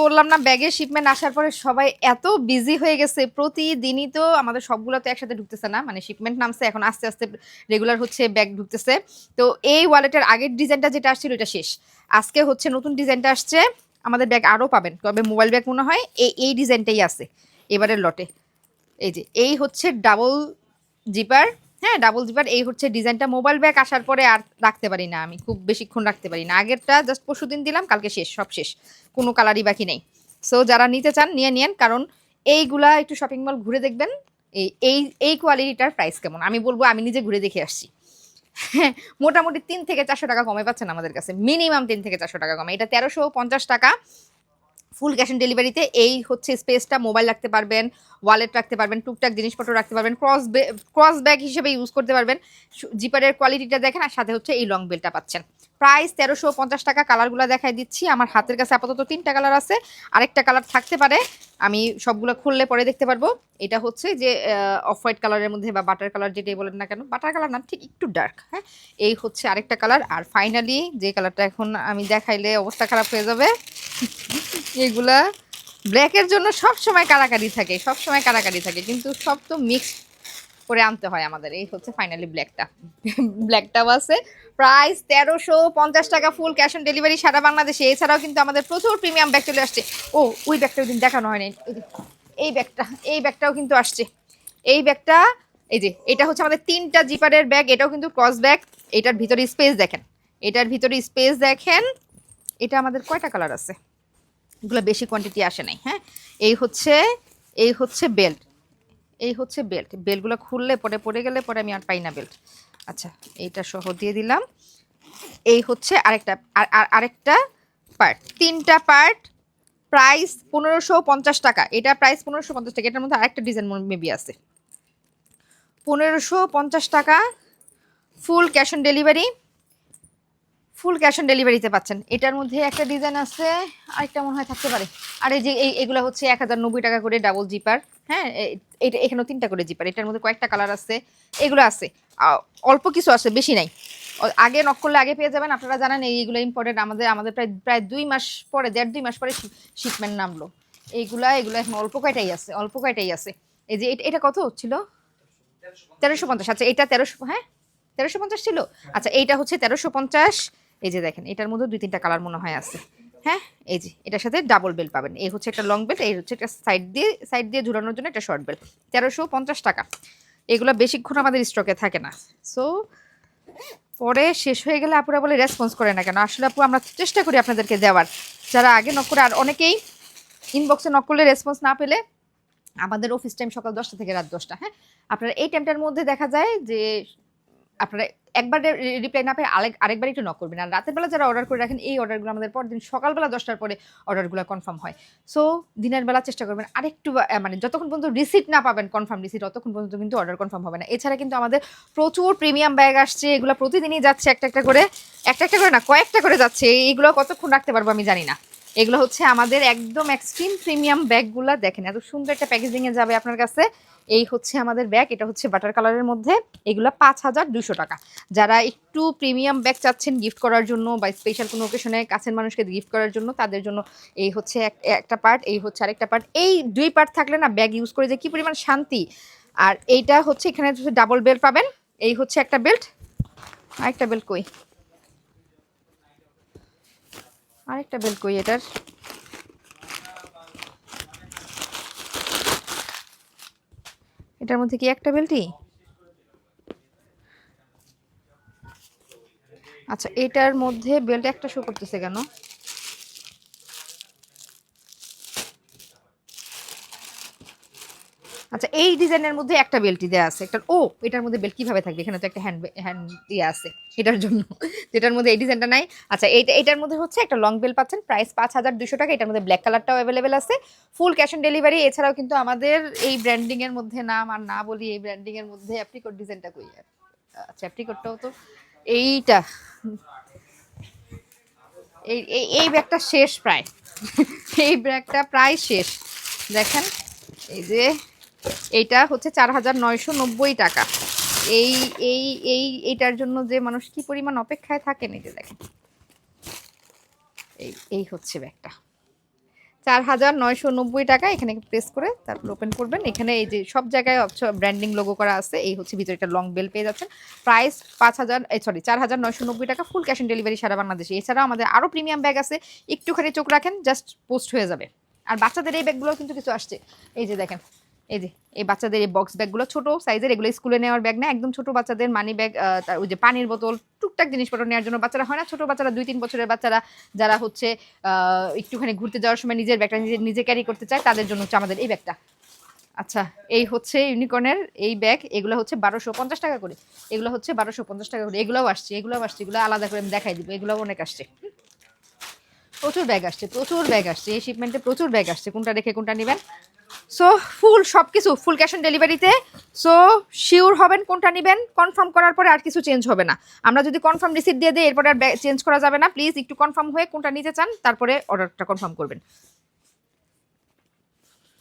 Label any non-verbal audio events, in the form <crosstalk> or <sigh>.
বললাম না ব্যাগের শিপমেন্ট আসার পরে সবাই এত বিজি হয়ে গেছে, প্রতিদিনই তো আমাদের সবগুলো তো একসাথে ঢুকতেছে না মানে শিপমেন্ট নামছে, এখন আস্তে আস্তে রেগুলার হচ্ছে ব্যাগ ঢুকতেছে। তো এই ওয়ালেটের আগের ডিজাইনটা যেটা আসছিল, এটা শেষ। আজকে হচ্ছে নতুন ডিজাইনটা আসছে, আমাদের ব্যাগ আরও পাবেন, তবে মোবাইল ব্যাগ মনে হয় এই এই ডিজাইনটাই আছে, এবারের লটে এই যে, এই হচ্ছে ডাবল জিপার হ্যাঁ ডাবল জিপার এই হচ্ছে ডিজাইনটা মোবাইল ব্যাগ আসার পরে আর রাখতে পারি না আমি খুব বেশিক্ষণ রাখতে পারি না। আগেরটা জাস্ট পরশু দিন দিলাম কালকে শেষ সব শেষ। কোনো কালারই বাকি নেই। সো যারা নিতে চান নিয়ে নিয়েন কারণ এইগুলা একটু শপিং মল ঘুরে দেখবেন এই এই এই কোয়ালিটিটার প্রাইস কেমন? আমি বলব আমি নিজে ঘুরে দেখে আসছি। হ্যাঁ, মোটামুটি তিন থেকে চারশো টাকা কমে পাচ্ছেন আমাদের কাছে। মিনিমাম তিন থেকে চারশো টাকা কমে। এটা তেরোশো পঞ্চাশ টাকা। ফুল ক্যাশ অন ডেলিভারিতে এই হচ্ছে স্পেসটা মোবাইল রাখতে পারবেন ওয়ালেট রাখতে পারবেন, টুকটাক জিনিসপত্র রাখতে পারবেন ক্রস ক্রস ব্যাগ হিসেবে ইউজ করতে পারবেন। জিপারের কোয়ালিটিটা দেখেন আর সাথে হচ্ছে এই লং বেলটা পাচ্ছেন। প্রাইস তেরোশো পঞ্চাশ টাকা কালারগুলো দেখাই দিচ্ছি। আমার হাতের কাছে আপাতত তিনটা কালার আছে। আরেকটা কালার থাকতে পারে। আমি সবগুলো খুললে পরে দেখতে পারব। এটা হচ্ছে যে অফ হোয়াইট কালারের মধ্যে বা বাটার কালার যেটাই বলেন না কেন বাটার কালার না, ঠিক একটু ডার্ক হ্যাঁ? এই হচ্ছে আরেকটা কালার আর ফাইনালি যে কালারটা এখন আমি দেখাইলে অবস্থা খারাপ হয়ে যাবে। এগুলা ব্ল্যাকের জন্য সব সময় কারাকারি থাকে সব সময় কারাকারি থাকে, কিন্তু সব তো মিক্স করে আনতে হয় আমাদের। এই হচ্ছে ফাইনালি ব্ল্যাকটা ব্ল্যাকটাও আছে। প্রাইস তেরোশো পঞ্চাশ টাকা ফুল ক্যাশ অন ডেলিভারি সারা বাংলাদেশে। এছাড়াও কিন্তু আমাদের প্রচুর প্রিমিয়াম ব্যাগ চলে আসছে। ও, ওই ব্যাগটা ওই দিন দেখানো হয়নি। এই ব্যাগটা এই ব্যাগটাও কিন্তু আসছে। এই ব্যাগটা এই যে, এটা হচ্ছে আমাদের তিনটা জিপারের ব্যাগ এটাও কিন্তু ক্রস ব্যাগ এটার ভিতরে স্পেস দেখেন। এটার ভিতরে স্পেস দেখেন। এটা আমাদের কয়টা কালার আছে? এগুলো বেশি কোয়ান্টিটি আসে নাই হ্যাঁ? এই হচ্ছে এই হচ্ছে বেল্ট এই হচ্ছে বেল্ট বেল্টগুলো খুললে পরে পড়ে গেলে পরে আমি আর পাই না বেল্ট আচ্ছা এইটা সহ দিয়ে দিলাম। এই হচ্ছে আরেকটা, আর- আর- আরেকটা পার্ট তিনটা পার্ট প্রাইস পনেরোশো পঞ্চাশ টাকা। এটা প্রাইস পনেরোশো পঞ্চাশ টাকা, এটার মধ্যে আরেকটা ডিজাইন মেবি আছে। পনেরোশো পঞ্চাশ টাকা full cash on delivery full cash on ডেলিভারিতে পাচ্ছেন। এটার মধ্যে একটা ডিজাইন আছে, আরেকটা মনে হয় থাকতে পারে। আর এই যে এগুলো হচ্ছে এক হাজার নব্বই টাকা করে ডাবল জিপার হ্যাঁ? এটা এখানেও তিনটা করে জিপার এটার মধ্যে কয়েকটা কালার আছে, এগুলো আছে। অল্প কিছু আছে, বেশি নাই। আগে নক করলে আগে পেয়ে যাবেন, আপনারা জানেন এই- এইগুলো ইম্পর্টেন্ট আমাদের আমাদের প্রায় প্রায় দুই মাস পরে, দেড় দুই মাস পরে শিপমেন্ট নামলো। এইগুলা, এগুলো এখন অল্প কয়টাই আছে, অল্প কয়টাই আছে। এই যে এটা কত ছিল? তেরোশো পঞ্চাশ। আচ্ছা এটা তেরোশো হ্যাঁ? তেরোশো পঞ্চাশ ছিল? আচ্ছা এইটা হচ্ছে তেরোশো পঞ্চাশ এই যে দেখেন এটার মধ্যে দুই তিনটা কালার মনে হয় আছে। <laughs> হ্যাঁ? এই যে এটার সাথে ডাবল বেল পাবেন। এই হচ্ছে একটা লং বেল্ট এই হচ্ছে একটা সাইড দিয়ে সাইড দিয়ে ঝুলানোর জন্য একটা শর্ট বেল্ট তেরোশো পঞ্চাশ টাকা। এগুলো বেশিক্ষণ আমাদের স্টকে থাকে না। সো পরে শেষ হয়ে গেলে আপুরা বলে রেসপন্স করে না কেন? আসলে আপু আমরা চেষ্টা করি আপনাদেরকে দেওয়ার। যারা আগে নক করে আর অনেকেই ইনবক্সে নক করলে রেসপন্স না পেলে আমাদের অফিস টাইম সকাল দশটা থেকে রাত দশটা হ্যাঁ? আপনারা এই টাইমটার মধ্যে দেখা যায় যে আপনারা একবার রিপ্লাই না পেয়ে আরেক, আরেকবার একটু নক করবেন। আর রাতের বেলা যারা অর্ডার করে রাখেন, এই অর্ডারগুলো আমাদের পরদিন সকালবেলা দশটার পরে অর্ডারগুলো কনফার্ম হয়। সো দিনের বেলা চেষ্টা করবেন আরেকটু মানে যতক্ষণ পর্যন্ত রিসিট না পাবেন কনফার্ম রিসিট ততক্ষণ পর্যন্ত কিন্তু অর্ডার কনফার্ম হবে না। এছাড়া কিন্তু আমাদের প্রচুর প্রিমিয়াম ব্যাগ আসছে, এগুলো প্রতিদিনই যাচ্ছে একটা একটা করে, একটা একটা করে না, কয়েকটা করে যাচ্ছে। এইগুলো কতক্ষণ রাখতে পারব আমি জানি না। এগুলো হচ্ছে আমাদের একদম এক্সট্রিম প্রিমিয়াম ব্যাগগুলো দেখেন, এত সুন্দর একটা প্যাকেজিংয়ে যাবে আপনার কাছে। এই হচ্ছে আমাদের ব্যাগ এটা হচ্ছে বাটার কালারের মধ্যে। এগুলো পাঁচ হাজার দুশো টাকা। যারা একটু প্রিমিয়াম ব্যাগ চাচ্ছেন গিফট করার জন্য বা স্পেশাল কোনো ওকেশনে কাছের মানুষকে গিফট করার জন্য, তাদের জন্য এই হচ্ছে এক- একটা পার্ট এই হচ্ছে আরেকটা পার্ট এই দুই পার্ট থাকলে না ব্যাগ ইউজ করে যে কী পরিমাণ শান্তি। আর এইটা হচ্ছে এখানে ডাবল বেল্ট পাবেন। এই হচ্ছে একটা বেল্ট আরেকটা বেল্ট কই? আরেকটা বেল্ট কই এটার। এটার মধ্যে কি একটা বেল্টই আচ্ছা এটার মধ্যে বেল্ট একটা শো করতেছে কেন? আচ্ছা এই ডিজাইনের মধ্যে একটা বেল্টই দেওয়া আছে। একটা, ও, এটার মধ্যে বেল্ট কীভাবে থাকবে? এখানে তো একটা হ্যান্ড হ্যান্ড ইয়ে আছে এটার জন্য, যেটার মধ্যে এই ডিজাইনটা নাই। আচ্ছা এইটা, এটার মধ্যে হচ্ছে একটা লং বেল পাচ্ছেন, প্রাইস পাঁচ হাজার দুশো টাকা। এটার মধ্যে ব্ল্যাক কালারটাও অ্যাভেলেবেল আছে ফুল ক্যাশ অন ডেলিভারি এছাড়াও কিন্তু আমাদের এই ব্র্যান্ডিংয়ের মধ্যে নাম আর না বলি, এই ব্র্যান্ডিংয়ের মধ্যে অ্যাপ্রিকোট ডিজাইনটা কই? আচ্ছা অ্যাপ্রিকোটটাও তো এইটা, এই, এই- এই ব্যাগটা শেষ প্রায়। এই ব্যাগটা প্রায় শেষ। দেখেন, এই যে এইটা হচ্ছে চার হাজার নয়শো নব্বই টাকা। এই এই এই, এইটার জন্য যে মানুষ কি পরিমাণ অপেক্ষায় থাকেন, এই যে দেখেন। এই এই হচ্ছে ব্যাগটা। চার হাজার নয়শো নব্বই টাকা, এখানে প্রেস করে তারপর ওপেন করবেন। এখানে এই যে সব জায়গায় ব্র্যান্ডিং লোগো করা আছে, এই হচ্ছে ভিতরে একটা লং বেল পেয়ে যাচ্ছেন। প্রাইস পাঁচ হাজার সরি চার হাজার নয়শো নব্বই টাকা ফুল ক্যাশ অন ডেলিভারি সারা বাংলাদেশে। এছাড়াও আমাদের আরও প্রিমিয়াম ব্যাগ আছে, একটুখানি চোখ রাখেন জাস্ট পোস্ট হয়ে যাবে। আর বাচ্চাদের এই ব্যাগগুলো কিন্তু কিছু আসছে। এই যে দেখেন এই যে, এই বাচ্চাদের এই বক্স ব্যাগগুলো ছোট সাইজের এগুলো স্কুলে নেওয়ার ব্যাগ না, একদম ছোট বাচ্চাদের মানি ব্যাগ ওই যে পানির বোতল, টুকটাক জিনিসপত্র নেওয়ার জন্য বাচ্চারা হয় না, ছোট বাচ্চারা, দুই, তিন বছরের বাচ্চারা, যারা হচ্ছে একটুখানি ঘুরতে যাওয়ার সময় নিজের ব্যাগটা নিজে নিজে ক্যারি করতে চায়, তাদের জন্য হচ্ছে আমাদের এই ব্যাগটা আচ্ছা এই হচ্ছে ইউনিকর্নের এই ব্যাগ এগুলো হচ্ছে বারোশো পঞ্চাশ টাকা করে। এগুলো হচ্ছে বারোশো পঞ্চাশ টাকা করে। এগুলোও আসছে এগুলোও আসছে, এগুলো আলাদা করে আমি দেখাই দিব, এগুলোও অনেক আসছে। প্রচুর ব্যাগ আসছে, প্রচুর ব্যাগ আসছে, এই শিপমেন্টে প্রচুর ব্যাগ আসছে, কোনটা রেখে কোনটা নেবেন? সো ফুল সব কিছু ফুল ক্যাশ অন ডেলিভারিতে সো শিওর হবেন কোনটা নেবেন? কনফার্ম করার পরে আর কিছু চেঞ্জ হবে না। আমরা যদি কনফার্ম রিসিপ্ট দিয়ে দিই, এরপরে আর চেঞ্জ করা যাবে না। প্লিজ একটু কনফার্ম হয়ে কোনটা নিতে চান, তারপরে অর্ডারটা কনফার্ম করবেন।